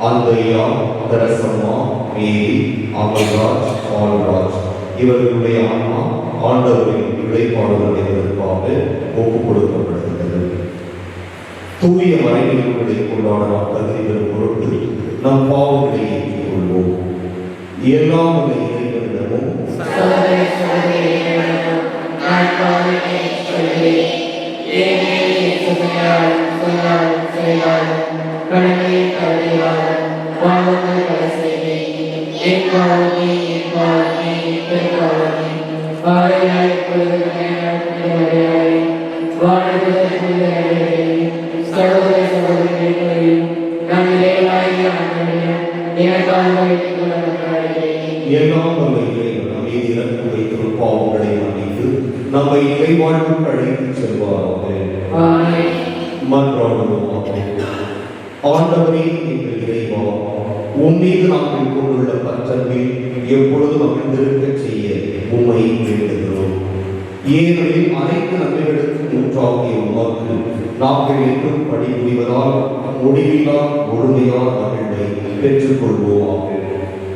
அந்தையா தரசம்மா மேரி அமல்ராஜ் பால்ராஜ் இவர்களுடைய ஆன்மா ஆண்டவரின் இழைப்பாடுகள் அடைவதற்காக ஒப்புக் கொடுக்கப்படுகிறது தூய மறைநிலைகளை கொண்டாட நாம் தகுதி பொருட்டு நம் பாவங்களை ஏற்றுக் கொள்வோம் எல்லாம் இறைவனிடமும் இறைவனிடமும் எல்லாம் வல்ல இறைவன் அமைதி இறந்து வைத்திருக்கும் பாவங்களை மன்னித்து நம்மை இறைவாழ்வுக்கு அழைத்துச் செல்வாராக மன்றாடுவோமாக ஆண்டவரே எங்கள் இறைவா உம்மீது நாங்கள் கொண்டுள்ள பற்றன்பில் எப்பொழுதும் அமைந்திருக்க செய்ய உண்மை வேண்டுகிறோம்? ஏனெனில் அனைத்து நன்மைகளுக்கும் மூன்றாகிய உமக்கு நாங்கள் என்றும் பணிபுரிவதால் முடிவில்லா முழுமையான மகிழ்வை பெற்றுக்கொள்வோம்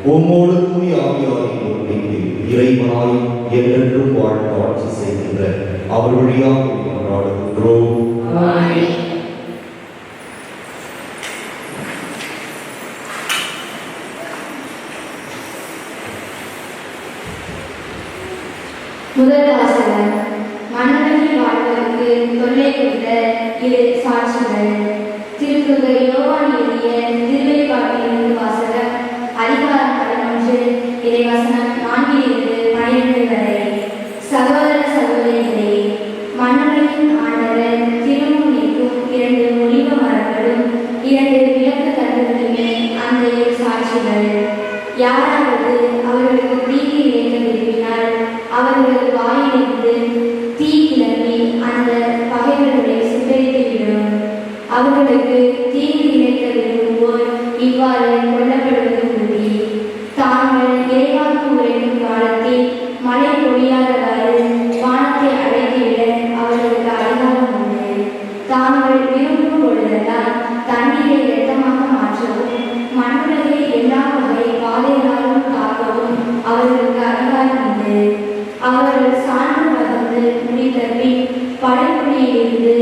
உம்மோடு தூய் ஆவியாரின் ஒன்றிக்கு இறைவனாய் என்றென்றும் வாழ்ந்து ஆட்சி செய்கின்ற அவர் வழியாக கொண்டாடுகின்றோம் அவர்களுக்கு தீங்கு இழைக்க விரும்புவோர் இவ்வாறு கொல்லப்படுவது உறுதி தாங்கள் இறைவாக்கு உரைக்கும் காலத்தில் மழை பொழியாதவாறு வானத்தை அடைத்துவிட அவர்களுக்கு அதிகாரம் உண்டு தாங்கள் விரும்பும் பொழுதெல்லாம் தண்ணீரை இரத்தமாக மாற்றவும் மண்ணுலகை எல்லா வகை பாதைகளாலும் காக்கவும் அவர்களுக்கு அதிகாரம் உண்டு. அவர்கள் சான்று பகிர்ந்து முடித்த பின் படைப்புலியிலிருந்து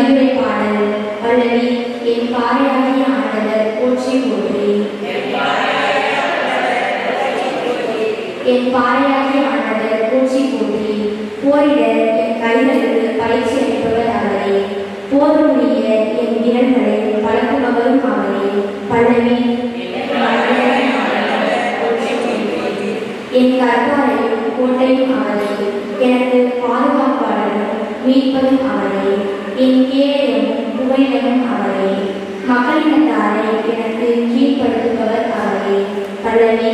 மதிப்புரை பாடல். பல்லவி என் பாறையாகிய ஆண்டவர் போற்றி போற்றி. என் பாறையாகிய ஆண்டவர் போற்றி போற்றி. போரிட என் கைகளுக்கு பயிற்சி அளிப்பவர் அவரே போருடைய என் விரல்களை பழக்குபவரும் அவரே பல்லவி என் கற்பாரையும் கோட்டையும் அவரே எனக்கு பாதுகாப்பாளரும் மீட்பதும் அவரே எங்கே எனும் புகழிடமும் அவரே மக்களினத்தாரை எனக்கு கீழ்ப்படுத்துபவர் அவரே பல்லவி.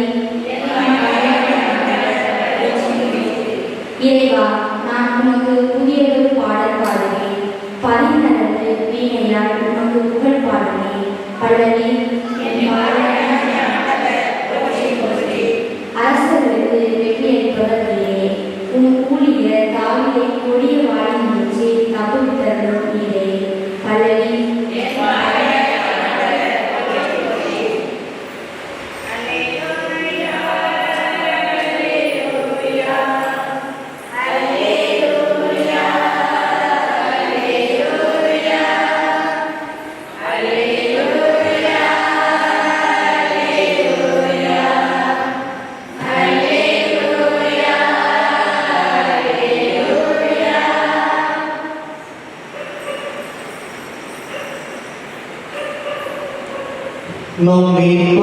இறைவா நான் உனக்கு புதியதொரு பாடல் பாடுவேன். பதி நடந்து வீணையால் உனக்கு புகழ் பாடுவேன். பல்லவி நம் மீட்பராகிய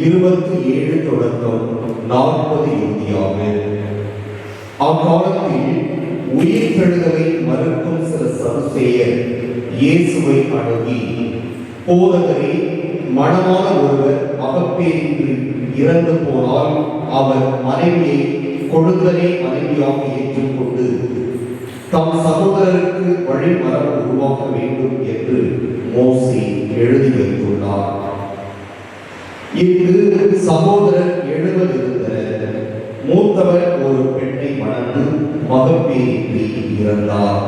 இருபத்தி ஏழு தொடக்கம் நாற்பது இந்தியாவில் அக்காலத்தில் உயிர் தெழுதலை மறுக்கும் சில சதுசேயர் இயேசுவை அணுகி போதகரே மனமான ஒருவர் மகப்பேரின்றி இறந்து போனால் அவர் மனைவியை கொடுத்தலே மனைவியாக ஏற்றுக்கொண்டு தம் சகோதரருக்கு வழிமரம் உருவாக்க வேண்டும் என்று மோசி எழுதி வைத்துள்ளார். இங்கு சகோதரர் எழுபது இருந்தனர் மூத்தவர் ஒரு பெண்ணை மணந்து மகப்பேரின்றி இறந்தார்.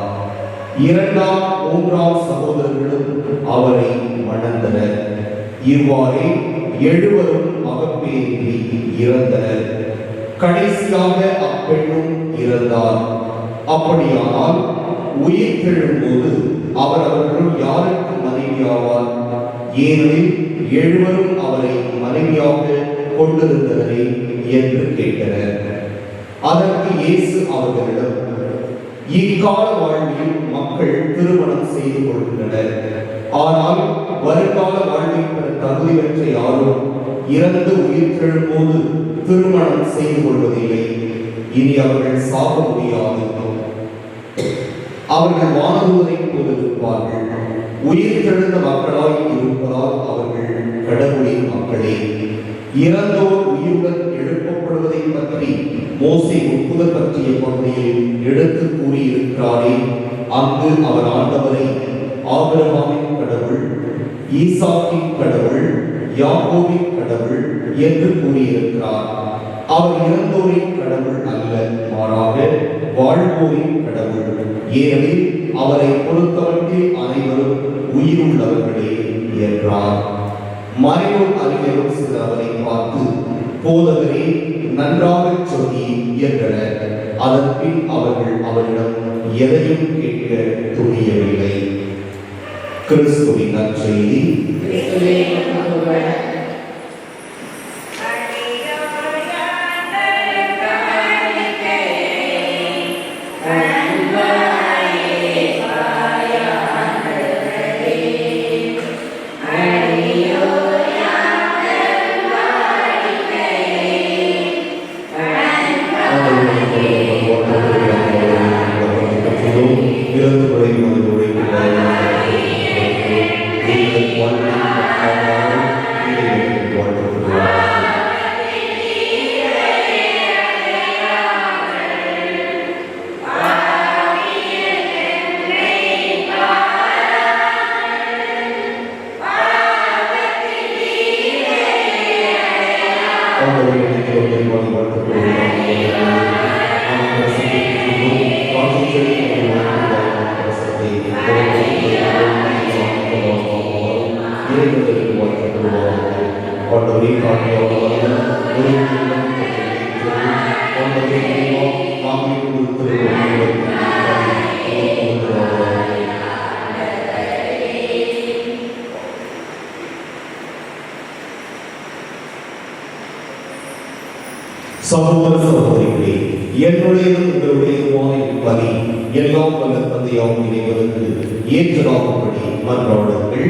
இரண்டாம் மூன்றாம் சகோதரர்களும் அவரை மணந்தனர் இவ்வாறே எழுவரும் மகப்பேரின்றி இறந்தனர். கடைசியாக அப்பெண்ணும் இறந்தார். அப்படியானால் உயிர் தெழும்போது அவர் அவர்கள் யாருக்கு மனைவியாவார்? ஏனெனில் எழுவரும் அவரை மனைவியாக கொண்டிருந்தவரே என்று கேட்டனர். அதற்கு இயேசு அவர்களிடம் இக்கால வாழ்வில் மக்கள் திருமணம் செய்து கொள்கின்றனர். ஆனால் வருங்கால வாழ்வில் பெற தகுதி பெற்ற யாரும் இறந்து உயிர் தெழும்போது திருமணம் செய்து கொள்வதில்லை. இனி அவர்கள் சாக முடியாது. அவர்கள் வானதூதை போல் இருப்பார்கள். உயிர்த்தெழுந்த மக்களாய் இருப்பதால் அவர்கள் கடவுளின் மக்களே. இறந்தோர் உயிருடன் எழுப்பப்படுவதை பற்றி மோசை ஒப்புதல் பற்றிய பகுதியில் எடுத்து கூறியிருக்கிறாரே. அங்கு அவர் ஆண்டவரை ஆபிரகாமின் கடவுள் ஈசாக்கின் கடவுள் யாகோவின் கடவுள் என்று கூறியிருக்கிறார். அவர் இறந்தோரின் கடவுள் அல்ல மாறாக வாழ்வோரின் கடவுள். ஏனெனில் அவரை பொறுத்தவற்றில் அனைவரும் உயிருள்ளவர்களே என்றார் மறைவோர் அறிஞரும் சில அவரை பார்த்து போதவரே நன்றாக சொல்லி என்றனர் அதன் பின் அவர்கள் அவரிடம் எதையும் கேட்க துணியவில்லை. கிறிஸ்துவின் நற்செய்தி. உங்களுடைய உங்களுடையதுமான பலி எல்லாம் வல்ல தந்தையாகும் இணைவதற்கு ஏற்றதாகும்படி மன்றாடுங்கள்.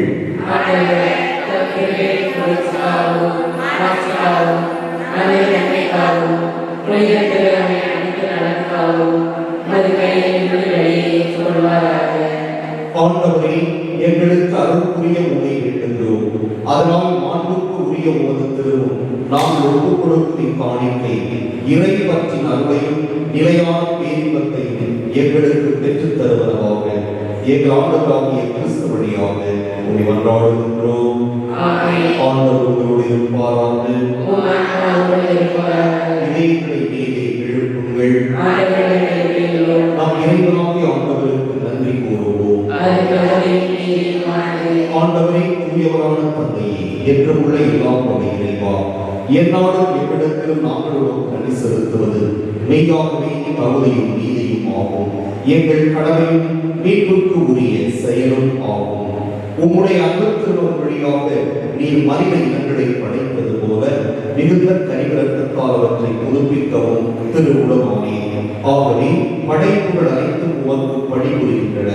ஆண்டவரே நல்ல எங்களுக்கு அருள் புரிய உதவி வேண்டுகிறோம் அதனால் மாண்புக்கு உரிய உமது திருவும் நாம் ஒப்புக் கொடுக்கும் காணிக்கை இறை பற்றின் அருளையும் நிலையான பேரின்பத்தையும் எங்களுக்கு பெற்றுத் தருவதாக எங்கள் ஆண்டவராகிய கிறிஸ்து வழியாக மன்றாடுகின்றோம் ஆமென். ஆண்டவர் உங்களோடு என்னாலும் எவ்விடத்திலும் நாங்கள் நன்றி செலுத்துவது மெய்யாகவே பகுதியும் நீதியும் ஆகும். எங்கள் கடமையும் மீட்புக்கு உரிய செயலும் ஆகும். உம்முடைய அன்பத்தின் வழியாக நீர் மனித இனங்களை படைப்பது போல மிகுந்த கனிவிறக்கத்தால் அவற்றை புதுப்பிக்கவும் திருவுடமானே ஆகவே படைப்புகள் அனைத்தும் உமக்கு பணிபுரிகின்றன.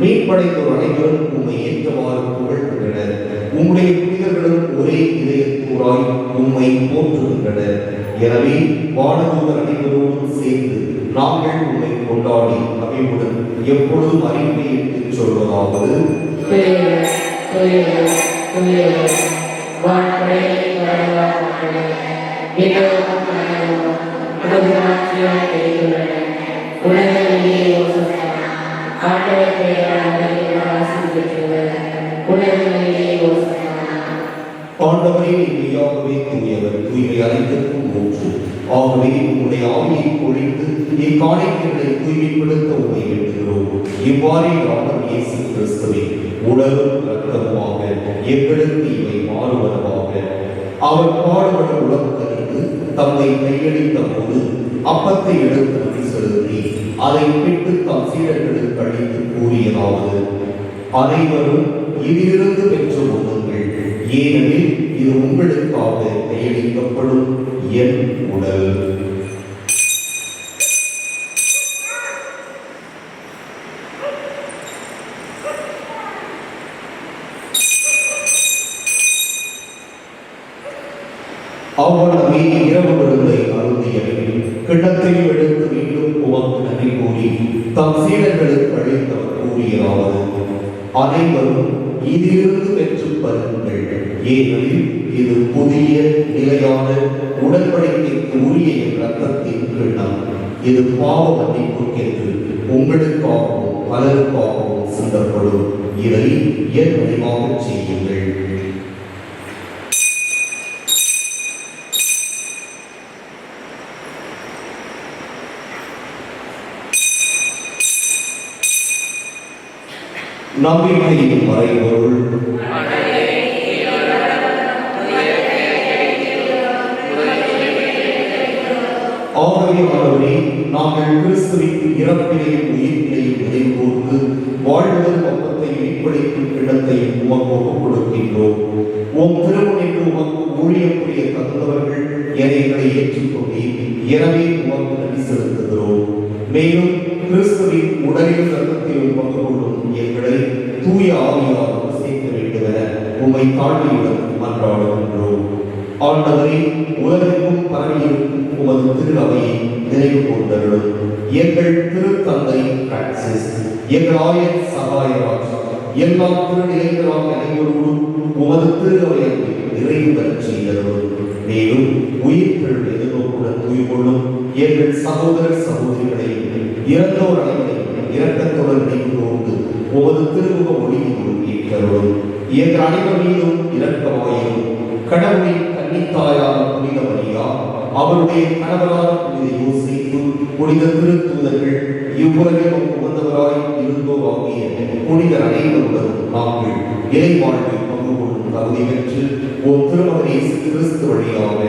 மீன்படைத்தோர் அனைவரும் உண்மை ஏற்றவாறு புகழ் உம்முடைய புனிதர்களும் ஒரே இதயத்தூராய் உம்மை போற்றுகின்றனர். எனவே வானதூதர் அனைவரோடும் சேர்ந்து நாங்கள் உம்மை கொண்டாடி அமைவுடன் எப்பொழுதும் அறிவுரை என்று சொல்வதாவது உலகிலேயே ஓசன்னா. ஆண்டவர் பெயரால் ஆண்டவரே மெய்யாகவே தூயவர் தூய்மை அனைத்திற்கும் மூன்று ஆகவே உம்முடைய ஆவியை பொழிந்து இக்காணிக்கைகளை தூய்மைப்படுத்த உண்மை வேண்டுகிறோம் இவ்வாறே ஆண்டவர் இயேசு கிறிஸ்துவை உடலும் இரத்தமுமாக எங்களுக்கு இவை மாறுவனவாக. அவர் பாடுபட உலகம் தம்மை கையளித்த போது அப்பத்தை எடுத்து செலுத்தி அதை பிட்டு தம் சீடர்களுக்கு அளித்து கூறியதாவது. அனைவரும் இதிலிருந்து பெற்று கொள்ளுங்கள். ஏனெனில் இது உங்களுக்காக கையளிக்கப்படும் என் உடல். அவ்வளவே இரவு விருந்தை அருந்தியவர்கள் கிண்ணத்தையும் எடுத்து மீண்டும் உமக்கு நன்றி கூறி தம் சீடர்களுக்கு அழைத்தவர் கூறியதாவது அனைவரும் இதிலிருந்து பெற்று பருங்கள் ஏனெனில் இது புதிய நிலையான உடன்படிக்கைக்கு உரிய ரத்தத்தின் கிண்ணம் இது பாவ மன்னிப்புக்கென்று உங்களுக்காகவும் பலருக்காகவும் சிந்தப்படும் இதை என் வடிவாக செய்யுங்கள். நம்பிக்கையின் மறைபொருள். ஆகவே நாங்கள் கிறிஸ்துவின் இறப்பிலையும் உயிர்ப்பினையும் நினைவுகூர்ந்து வாழ்வதன் பக்கத்தை வெளிப்படுத்தும் கிடத்தையும் உமக்கு ஒப்புக் கொடுக்கின்றோம். உம் திருமணிக்கு உமக்கு ஊழியம் புரிய தந்தவர்கள் எங்களை ஏற்றுக்கொண்டீர். எனவே உமக்கு நன்றி செலுத்துகிறோம். மேலும் கிறிஸ்து உடலில் ரத்தத்தில் பங்கு கொள்ளும் எங்களை தூய ஆவியால் சேர்க்க வேண்டும் என உம்மை தாழ்மையுடன் மன்றாடுகின்றோம். ஆண்டவரே உலகிற்கும் பரவியிருக்கும் உமது திருநவையை நினைவு கொண்டருளும் எங்கள் திருத்தந்தை பிரான்சிஸ் எங்கள் ஆயர் சகாயராஜ் எல்லா திருநிலைகளாக அனைவரோடும் உமது திருநவையை நிறைவு பெறச் செய்தருளும். மேலும் உயிர்கள் எதிர்நோக்குடன் தூய்கொள்ளும் எங்கள் சகோதர சகோதரிகளை இறந்தோர் அனைவரையும் இரக்கத்துடன் நினைவு கொண்டு உமது திருமுக ஒளியினுள் ஏற்றருளும் எங்கள் அனைவர் மீதும் இரக்கமாயிரும். கடவுளின் கன்னித்தாயான புனித மரியா அவருடைய கணவரான புனித யோசித்து புனித திருத்தூதர்கள் இவ்வுலகில் உகந்தவராய் இருந்தோராகிய புனிதர் அனைவருடன் நாங்கள் இறை வாழ்வில் பங்கு கொள்ளும் தகுதி பெற்று உன் திருமகனை கிறிஸ்து வழியாக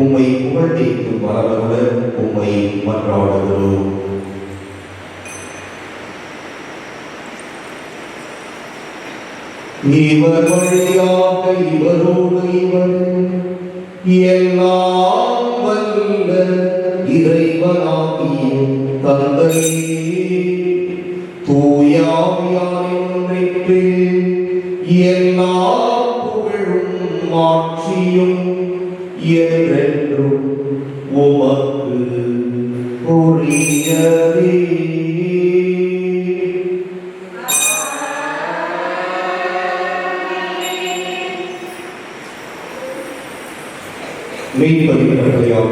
உம்மை புகழ்ந்தேற்றும் வரவருட உம்மை மன்றாடுகிறோம். இவர் வழியாக இவரோடு இவர் எல்லாம் வல்ல இறைவனாகிய தந்தையே தூயாவியாரின் ஒன்றிப்பில் எல்லா புகழும் ஆட்சியும் என்றென்றும் உமக்கு உரியதே மெய்ப்பதிவுகளையால்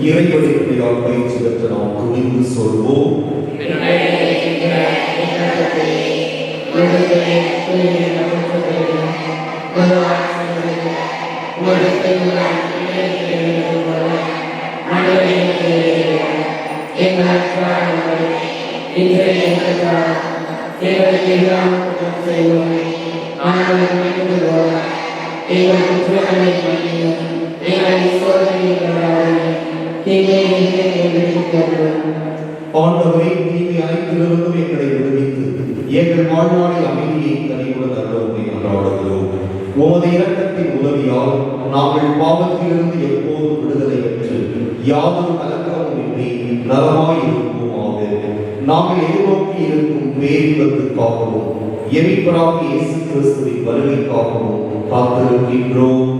இறை இறைவழிகளையால் பயிற்சி பெற்ற நாம் துணிந்து சொல்வோம். ஆண்டவரை தீமை அனைத்திலிருந்தும் எங்களை விடுவித்து எங்கள் வாழ்நாளில் அமைதியை கனிவுடன் அருளவுமே கொண்டாடுகிறோம் உமது இரக்கத்தின் உதவியால் நாங்கள் பாவத்திலிருந்து எப்போதும் விடுதலை பெற்று யாதொரு கலக்கமும் இன்றி நலமாய் இருப்போமாக நாங்கள் எதிர்நோக்கி இருக்கும் பேரின்பத்துக்காகவும் எமிப்பராக இயேசு கிறிஸ்துவின் வருகைக்காகவும் காத்திருக்கின்றோம்.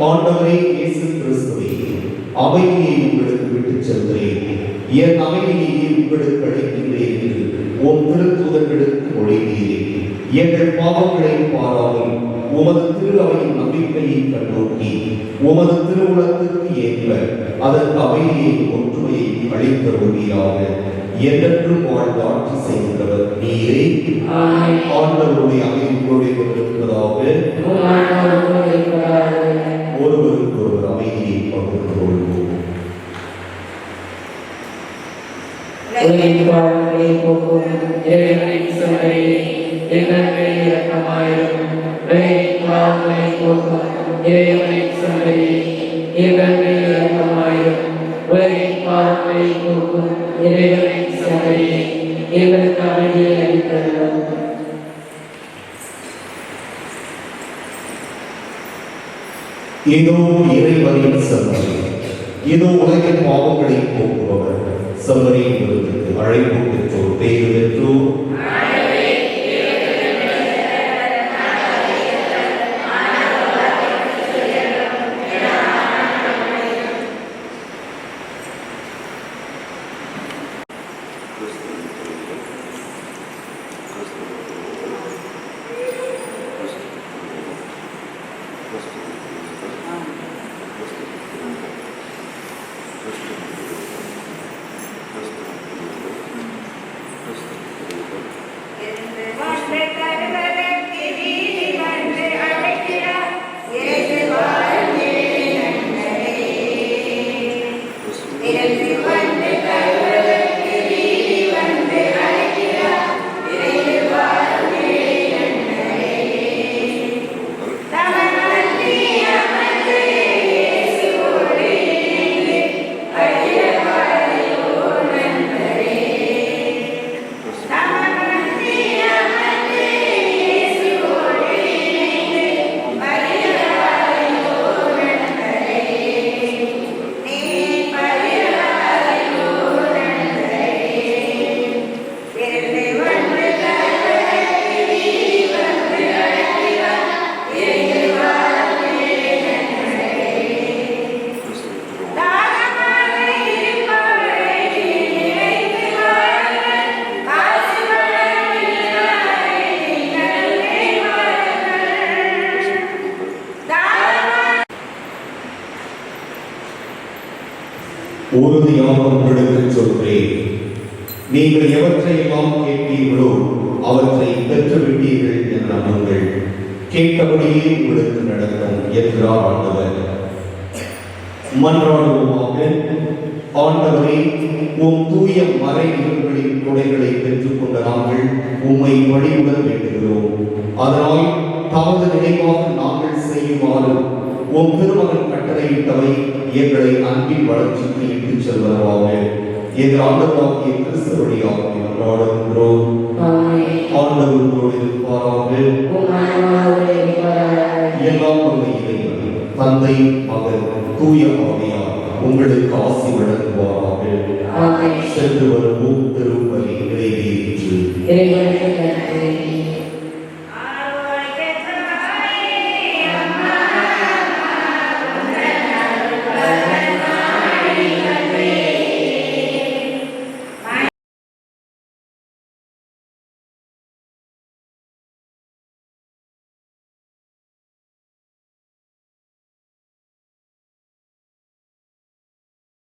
ஆண்டவரே அமைதியை உங்களுக்கு விட்டுச் செல்கிறேன். என் அமைதியை உங்களுக்கு அளிக்கின்றேன் என்று உன் திருத்துதர்களுக்கு மொழிகிறேன் எங்கள் பாவங்களை பாராமல் உமது திரு அவையின் நம்பிக்கையை கண்ணோக்கி உமது திருவுளத்திற்கு ஏற்ப அதற்கு அமைதியை ஒற்றுமையை அளித்தருவீராக என்றென்றும் வாழ்ந்து ஆட்சி செய்கின்றவர் நீரே. ஆண்டவருடைய அமைதியோடு கொண்டிருப்பதாக எங்கள் இரக்கமாயிரும் உலகின் பாவங்களை போக்கும் இறைவனின் சுமையை எங்களுக்கு அமைதியை அளித்தருளும் இதோ இறைவனின் செம்மறி இதோ உலகின் பாவங்களை போக்குபவர் செம்மறியின் விருதுக்கு அழைப்பு பெற்றோர் பேரு பெற்றோர் உறுதியாக உங்களுக்கு சொல்கிறேன். நீங்கள் எவற்றையெல்லாம் கேட்பீர்களோ அவற்றை பெற்றுவிட்டீர்கள் என்று நம்புங்கள். கேட்டபடியே உங்களுக்கு நடக்கும் என்றார் ஆண்டவர். மன்றாடுவோமாக ஆண்டவரே உம் தூய மறை நூல்களின் கொடைகளை பெற்றுக்கொண்ட நாங்கள் உம்மை வழியுடன் வேண்டுகிறோம். அதனால் தமது நினைவாக நாங்கள் செய்யுமாறு உம் திருமகன் கட்டளையிட்டவை எங்களை அன்பின் வளர்ச்சிக்கு இட்டுச் செல்வதாக எங்கள் ஆண்டவராகிய கிறிஸ்து வழியாக ஆமென். ஆண்டவர் உங்களோடு இருப்பாராக எல்லாம் தந்தை மகன் தூய ஆவியார் உங்களுக்கு ஆசி வழங்குவாராக சென்று வருவோம் திருப்பலி நிறைவேற்று